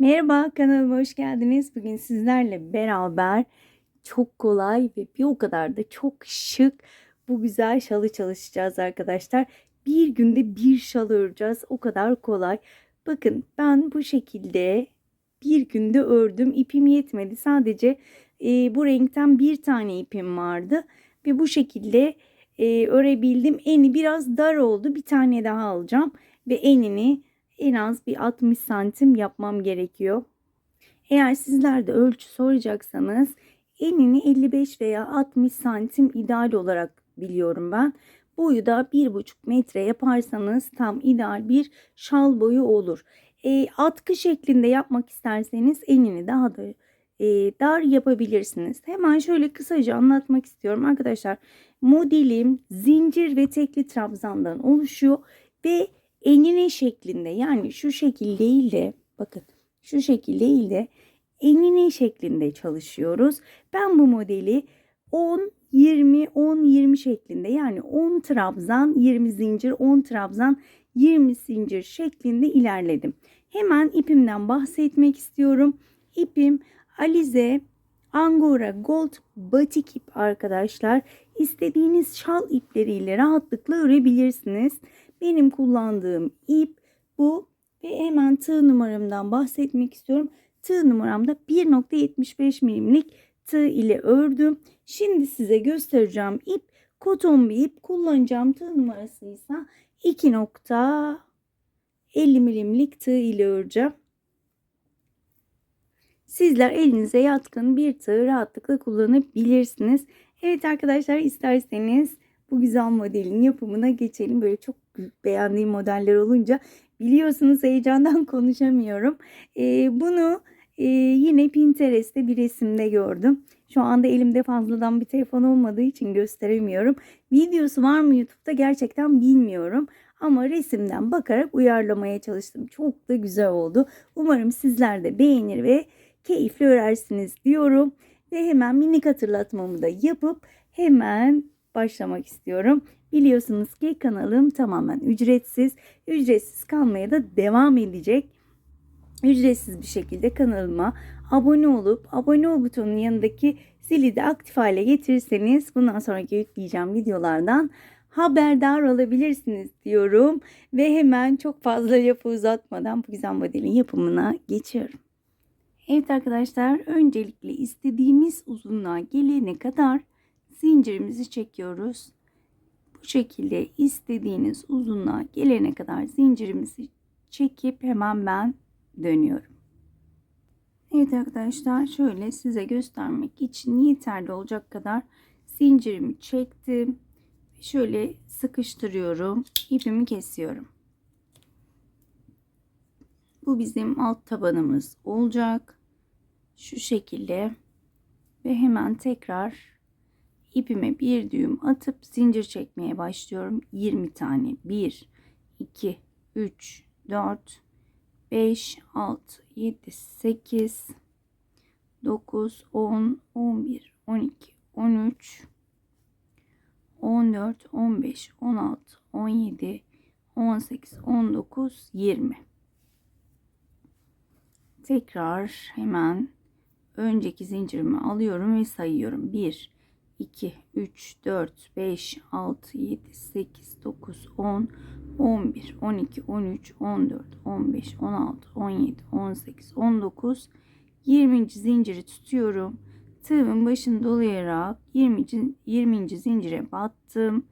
Merhaba kanalıma hoş geldiniz. Bugün sizlerle beraber çok kolay ve bir o kadar da çok şık bu güzel şalı çalışacağız arkadaşlar. Bir günde bir şal öreceğiz. O kadar kolay. Bakın ben bu şekilde bir günde ördüm. İpim yetmedi. Sadece e, bu renkten bir tane ipim vardı. Ve bu şekilde e, örebildim. Eni biraz dar oldu. Bir tane daha alacağım. Ve enini en az bir 60 santim yapmam gerekiyor. Eğer sizler de ölçü soracaksanız enini 55 veya 60 santim ideal olarak biliyorum ben. Boyu da 1,5 metre yaparsanız tam ideal bir şal boyu olur. E, atkı şeklinde yapmak isterseniz enini daha da e, dar yapabilirsiniz. Hemen şöyle kısaca anlatmak istiyorum arkadaşlar. Modelim zincir ve tekli trabzandan oluşuyor ve enine şeklinde yani şu şekil değil de bakın şu şekil değil de enine şeklinde çalışıyoruz. Ben bu modeli 10 20 10 20 şeklinde yani 10 trabzan 20 zincir 10 trabzan 20 zincir şeklinde ilerledim. Hemen ipimden bahsetmek istiyorum. İpim Alize Angora Gold batik ip arkadaşlar. İstediğiniz şal ipleriyle rahatlıkla örebilirsiniz. Benim kullandığım ip bu ve hemen tığ numaramdan bahsetmek istiyorum. Tığ numaramda 1.75 milimlik tığ ile ördüm. Şimdi size göstereceğim ip koton bir ip. Kullanacağım tığ numarası ise 2.50 milimlik tığ ile öreceğim. Sizler elinize yatkın bir tığ rahatlıkla kullanabilirsiniz. Evet arkadaşlar isterseniz bu güzel modelin yapımına geçelim. Böyle çok beğendiğim modeller olunca biliyorsunuz heyecandan konuşamıyorum. Ee, bunu e, yine Pinterest'te bir resimde gördüm. Şu anda elimde fazladan bir telefon olmadığı için gösteremiyorum. Videosu var mı YouTube'da gerçekten bilmiyorum. Ama resimden bakarak uyarlamaya çalıştım. Çok da güzel oldu. Umarım sizler de beğenir ve keyifli örersiniz diyorum. Ve hemen minik hatırlatmamı da yapıp hemen başlamak istiyorum. Biliyorsunuz ki kanalım tamamen ücretsiz. Ücretsiz kalmaya da devam edecek. Ücretsiz bir şekilde kanalıma abone olup abone ol butonunun yanındaki zili de aktif hale getirirseniz bundan sonraki yükleyeceğim videolardan haberdar olabilirsiniz diyorum. Ve hemen çok fazla lafı uzatmadan bu güzel modelin yapımına geçiyorum. Evet arkadaşlar öncelikle istediğimiz uzunluğa gelene kadar zincirimizi çekiyoruz. Bu şekilde istediğiniz uzunluğa gelene kadar zincirimizi çekip hemen ben dönüyorum. Evet arkadaşlar şöyle size göstermek için yeterli olacak kadar zincirimi çektim. Şöyle sıkıştırıyorum. ipimi kesiyorum. Bu bizim alt tabanımız olacak. Şu şekilde ve hemen tekrar ipime bir düğüm atıp zincir çekmeye başlıyorum. 20 tane. 1 2 3 4 5 6 7 8 9 10 11 12 13 14 15 16 17 18 19 20 tekrar hemen önceki zincirimi alıyorum ve sayıyorum 1 2 3 4 5 6 7 8 9 10 11 12 13 14 15 16 17 18 19 20. zinciri tutuyorum tığımın başını dolayarak 20. 20. zincire battım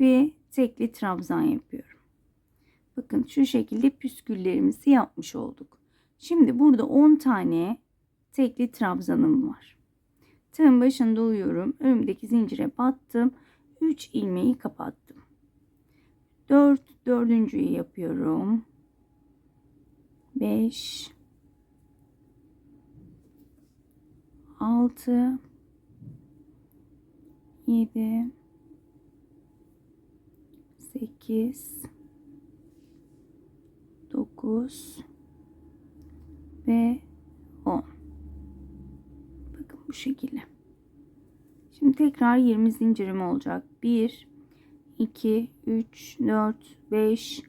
ve tekli trabzan yapıyorum bakın şu şekilde püsküllerimizi yapmış olduk şimdi burada 10 tane tekli trabzanım var Tığın başını doluyorum. Önümdeki zincire battım. 3 ilmeği kapattım. 4 dördüncüyü yapıyorum. 5 6 7 8 9 ve 10 bu şekilde. Şimdi tekrar 20 zincirim olacak. 1 2 3 4 5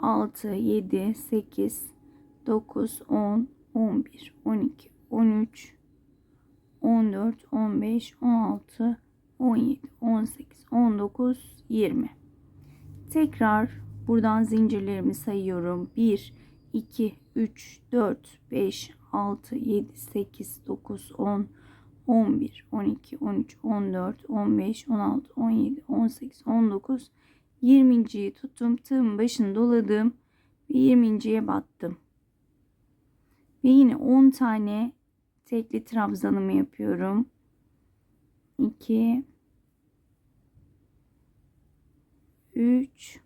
6 7 8 9 10 11, 12, 13, 14, 15, 16, 17, 18, 19, 20. Tekrar buradan zincirlerimi sayıyorum. 1, 2, 3, 4, 5, 6, 7, 8, 9, 10, 11, 12, 13, 14, 15, 16, 17, 18, 19, 20.yi tuttum. Tığın başını doladım ve 20.ye battım. Ve yine 10 tane tekli trabzanımı yapıyorum. 2 3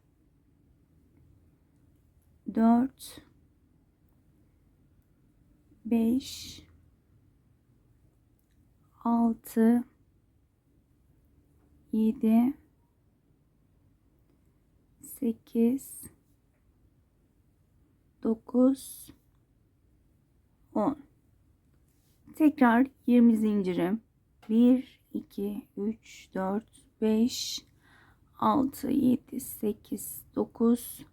4 5 6 7 8 9 10 tekrar 20 zincirim 1 2 3 4 5 6 7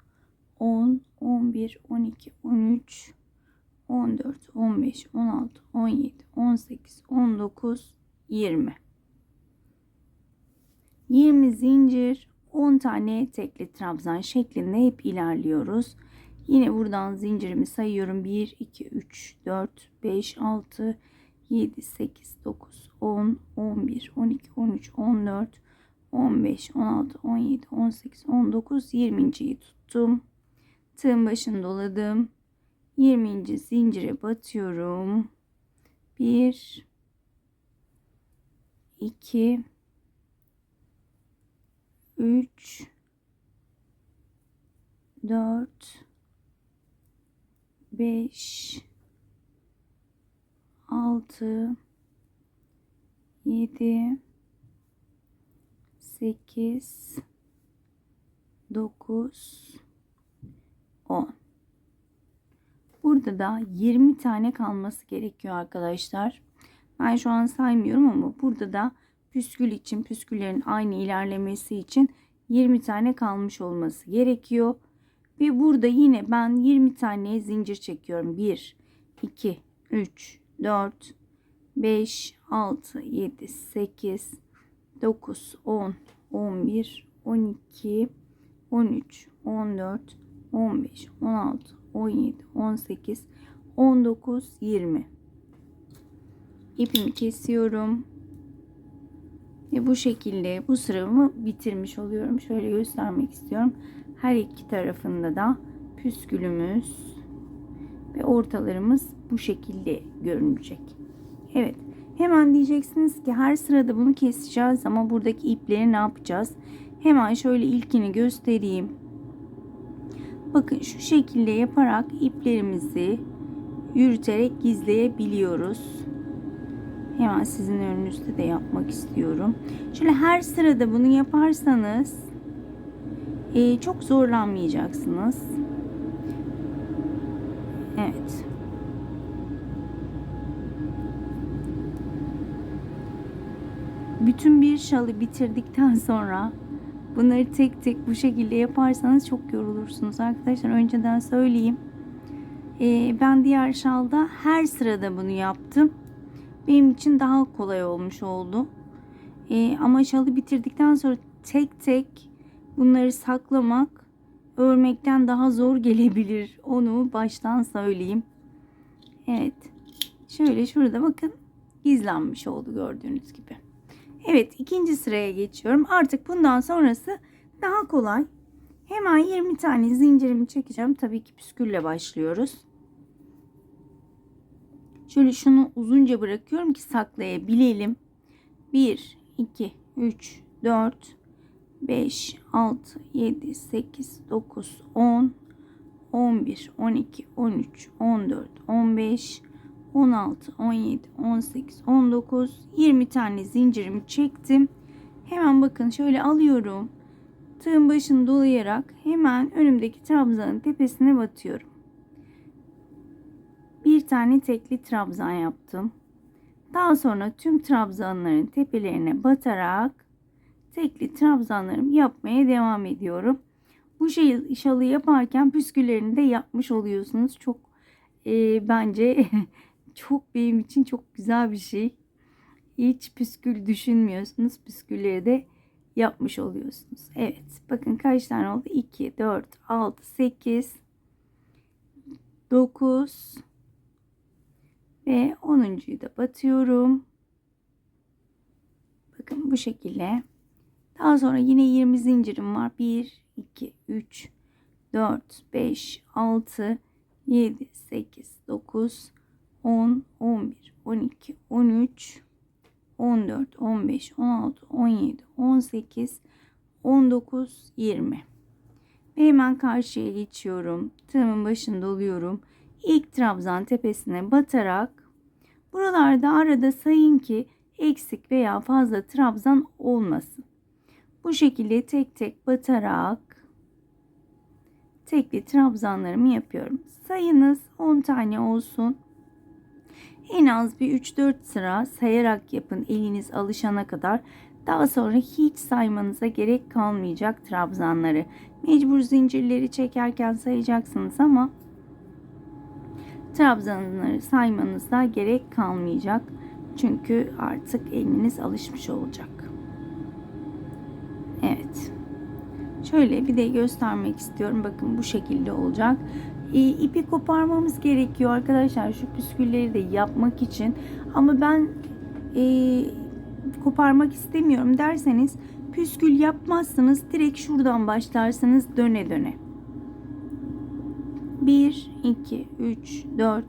8 9 10 11 12 13 14 15 16 17 18 19 20 20 zincir 10 tane tekli trabzan şeklinde hep ilerliyoruz. Yine buradan zincirimi sayıyorum. 1, 2, 3, 4, 5, 6, 7, 8, 9, 10, 11, 12, 13, 14, 15, 16, 17, 18, 19, 20.yi tuttum. Tığın başını doladım. 20. zincire batıyorum. 1 2 3 4 5 6 7 8 9 10 Burada da 20 tane kalması gerekiyor arkadaşlar. Ben şu an saymıyorum ama burada da püskül için püsküllerin aynı ilerlemesi için 20 tane kalmış olması gerekiyor. Ve burada yine ben 20 tane zincir çekiyorum. 1, 2, 3, 4, 5, 6, 7, 8, 9, 10, 11, 12, 13, 14, 15, 16, 17, 18, 19, 20. İpimi kesiyorum. Ve bu şekilde bu sıramı bitirmiş oluyorum. Şöyle göstermek istiyorum. Her iki tarafında da püskülümüz ve ortalarımız bu şekilde görünecek. Evet. Hemen diyeceksiniz ki her sırada bunu keseceğiz ama buradaki ipleri ne yapacağız? Hemen şöyle ilkini göstereyim. Bakın şu şekilde yaparak iplerimizi yürüterek gizleyebiliyoruz. Hemen sizin önünüzde de yapmak istiyorum. Şöyle her sırada bunu yaparsanız e, çok zorlanmayacaksınız. Evet. Bütün bir şalı bitirdikten sonra bunları tek tek bu şekilde yaparsanız çok yorulursunuz arkadaşlar. Önceden söyleyeyim. E, ben diğer şalda her sırada bunu yaptım. Benim için daha kolay olmuş oldu. E, ama şalı bitirdikten sonra tek tek bunları saklamak örmekten daha zor gelebilir. Onu baştan söyleyeyim. Evet. Şöyle şurada bakın gizlenmiş oldu gördüğünüz gibi. Evet ikinci sıraya geçiyorum. Artık bundan sonrası daha kolay. Hemen 20 tane zincirimi çekeceğim. Tabii ki püskülle başlıyoruz. Şöyle şunu uzunca bırakıyorum ki saklayabilelim. 1, 2, 3, 4, 5, 6, 7, 8, 9, 10, 11, 12, 13, 14, 15, 16, 17, 18, 19, 20 tane zincirimi çektim. Hemen bakın şöyle alıyorum. Tığın başını dolayarak hemen önümdeki trabzanın tepesine batıyorum. Bir tane tekli trabzan yaptım. Daha sonra tüm trabzanların tepelerine batarak tekli trabzanlarımı yapmaya devam ediyorum. Bu şey şalı yaparken püsküllerini de yapmış oluyorsunuz. Çok e, bence çok benim için çok güzel bir şey. Hiç püskül düşünmüyorsunuz. Püskülleri de yapmış oluyorsunuz. Evet. Bakın kaç tane oldu? 2, 4, 6, 8, 9 ve 10.yu da batıyorum. Bakın bu şekilde. Daha sonra yine 20 zincirim var. 1, 2, 3, 4, 5, 6, 7, 8, 9, 10, 11, 12, 13, 14, 15, 16, 17, 18, 19, 20. Ve hemen karşıya geçiyorum. Tığımın başında oluyorum. İlk trabzan tepesine batarak buralarda arada sayın ki eksik veya fazla trabzan olmasın. Bu şekilde tek tek batarak tekli trabzanlarımı yapıyorum. Sayınız 10 tane olsun. En az bir 3-4 sıra sayarak yapın eliniz alışana kadar. Daha sonra hiç saymanıza gerek kalmayacak trabzanları. Mecbur zincirleri çekerken sayacaksınız ama trabzanları saymanıza gerek kalmayacak. Çünkü artık eliniz alışmış olacak. Evet. Şöyle bir de göstermek istiyorum. Bakın bu şekilde olacak. E, ipi koparmamız gerekiyor arkadaşlar şu püskülleri de yapmak için. Ama ben e, koparmak istemiyorum derseniz püskül yapmazsınız. Direkt şuradan başlarsınız döne döne. 1, 2, 3, 4,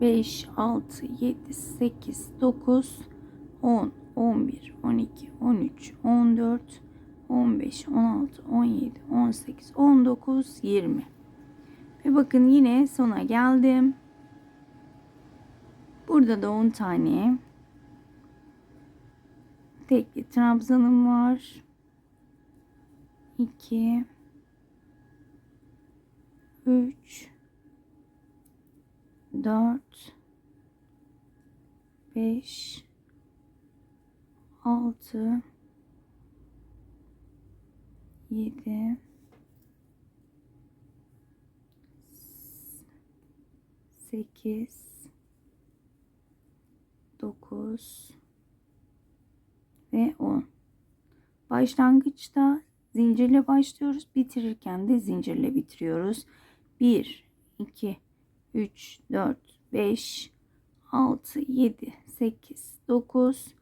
5, 6, 7, 8, 9, 10, 11, 12, 13, 14, 15, 16, 17, 18, 19, 20. Ve bakın yine sona geldim. Burada da 10 tane tekli trabzanım var. 2 3 4 5 6 7 8 9 ve 10 başlangıçta zincirle başlıyoruz bitirirken de zincirle bitiriyoruz. 1 2 3 4 5 6 7 8 9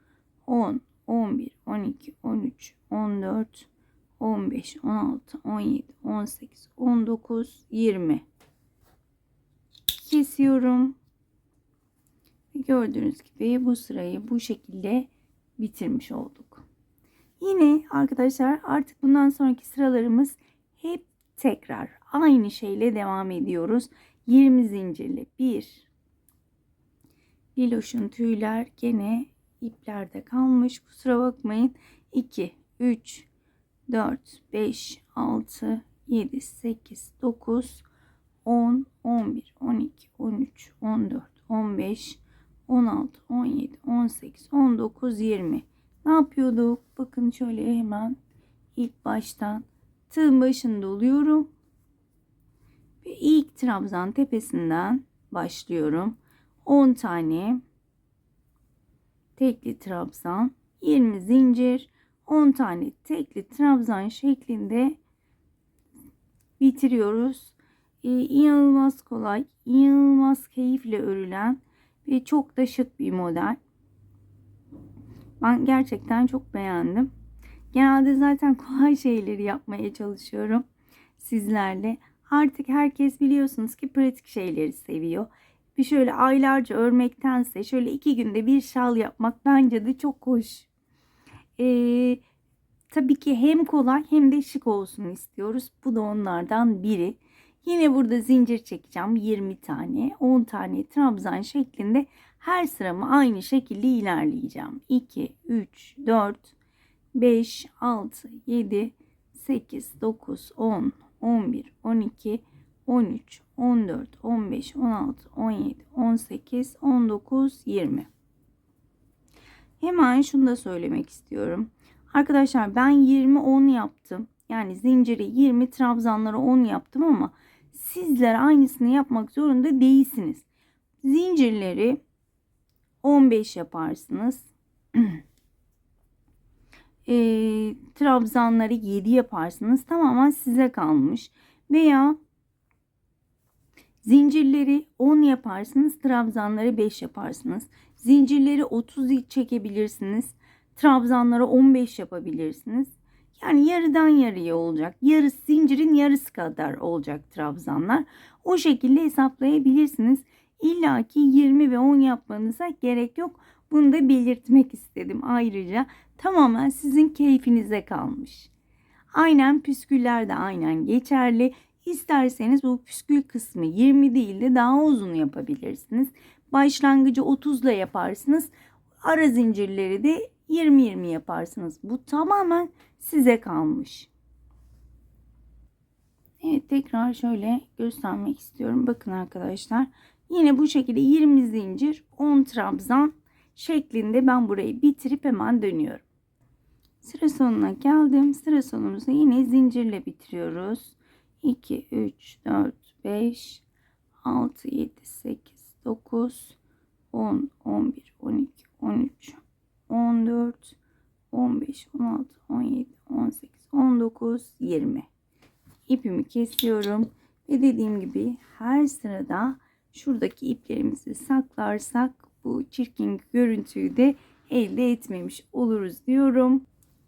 10 11 12 13 14 15 16 17 18 19 20 kesiyorum. Gördüğünüz gibi bu sırayı bu şekilde bitirmiş olduk. Yine arkadaşlar artık bundan sonraki sıralarımız hep tekrar aynı şeyle devam ediyoruz. 20 zincirli 1 Liloş'un tüyler gene iplerde kalmış. Kusura bakmayın. 2 3 4 5 6 7 8 9 10, 11, 12, 13, 14, 15, 16, 17, 18, 19, 20. Ne yapıyorduk? Bakın şöyle hemen ilk baştan tığın başında oluyorum. Ve ilk trabzan tepesinden başlıyorum. 10 tane tekli trabzan, 20 zincir, 10 tane tekli trabzan şeklinde bitiriyoruz e, inanılmaz kolay, inanılmaz keyifle örülen ve çok da şık bir model. Ben gerçekten çok beğendim. Genelde zaten kolay şeyleri yapmaya çalışıyorum sizlerle. Artık herkes biliyorsunuz ki pratik şeyleri seviyor. Bir şöyle aylarca örmektense şöyle iki günde bir şal yapmak bence de çok hoş. Ee, tabii ki hem kolay hem de şık olsun istiyoruz. Bu da onlardan biri. Yine burada zincir çekeceğim 20 tane 10 tane trabzan şeklinde her sıramı aynı şekilde ilerleyeceğim 2 3 4 5 6 7 8 9 10 11 12 13 14 15 16 17 18 19 20 Hemen şunu da söylemek istiyorum. Arkadaşlar ben 20 10 yaptım. Yani zinciri 20 trabzanları 10 yaptım ama Sizler aynısını yapmak zorunda değilsiniz. Zincirleri 15 yaparsınız. e, trabzanları 7 yaparsınız. Tamamen size kalmış. Veya zincirleri 10 yaparsınız. Trabzanları 5 yaparsınız. Zincirleri 30 çekebilirsiniz. Trabzanları 15 yapabilirsiniz. Yani yarıdan yarıya olacak. Yarısı zincirin yarısı kadar olacak trabzanlar. O şekilde hesaplayabilirsiniz. İlla ki 20 ve 10 yapmanıza gerek yok. Bunu da belirtmek istedim ayrıca. Tamamen sizin keyfinize kalmış. Aynen püsküller de aynen geçerli. İsterseniz bu püskül kısmı 20 değil de daha uzun yapabilirsiniz. Başlangıcı 30 ile yaparsınız. Ara zincirleri de 20-20 yaparsınız. Bu tamamen size kalmış. Evet tekrar şöyle göstermek istiyorum. Bakın arkadaşlar. Yine bu şekilde 20 zincir 10 trabzan şeklinde ben burayı bitirip hemen dönüyorum. Sıra sonuna geldim. Sıra sonumuzu yine zincirle bitiriyoruz. 2, 3, 4, 5, 6, 7, 8, 9, 10, 11, 12, 13, 14, 15, 16, 17, 18, 19, 20. İpimi kesiyorum. Ve dediğim gibi her sırada şuradaki iplerimizi saklarsak bu çirkin görüntüyü de elde etmemiş oluruz diyorum.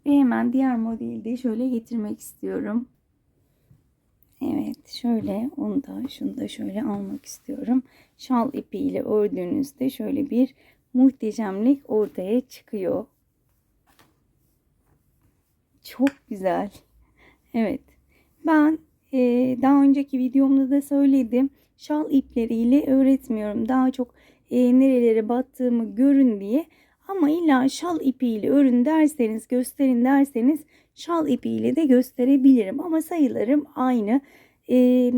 Ve hemen diğer modeli de şöyle getirmek istiyorum. Evet şöyle onu da şunu da şöyle almak istiyorum. Şal ipiyle ördüğünüzde şöyle bir muhteşemlik ortaya çıkıyor. Çok güzel. Evet. Ben e, daha önceki videomda da söyledim. Şal ipleriyle öğretmiyorum. Daha çok e, nerelere battığımı görün diye. Ama illa şal ipiyle örün derseniz, gösterin derseniz şal ipiyle de gösterebilirim. Ama sayılarım aynı. E,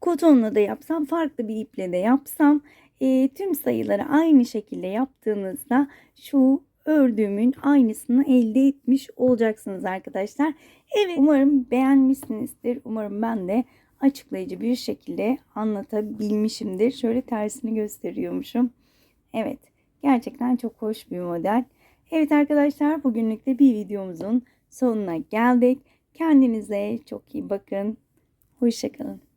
kotonla da yapsam, farklı bir iple de yapsam e, tüm sayıları aynı şekilde yaptığınızda şu ördüğümün aynısını elde etmiş olacaksınız arkadaşlar. Evet umarım beğenmişsinizdir. Umarım ben de açıklayıcı bir şekilde anlatabilmişimdir. Şöyle tersini gösteriyormuşum. Evet gerçekten çok hoş bir model. Evet arkadaşlar bugünlük de bir videomuzun sonuna geldik. Kendinize çok iyi bakın. Hoşçakalın.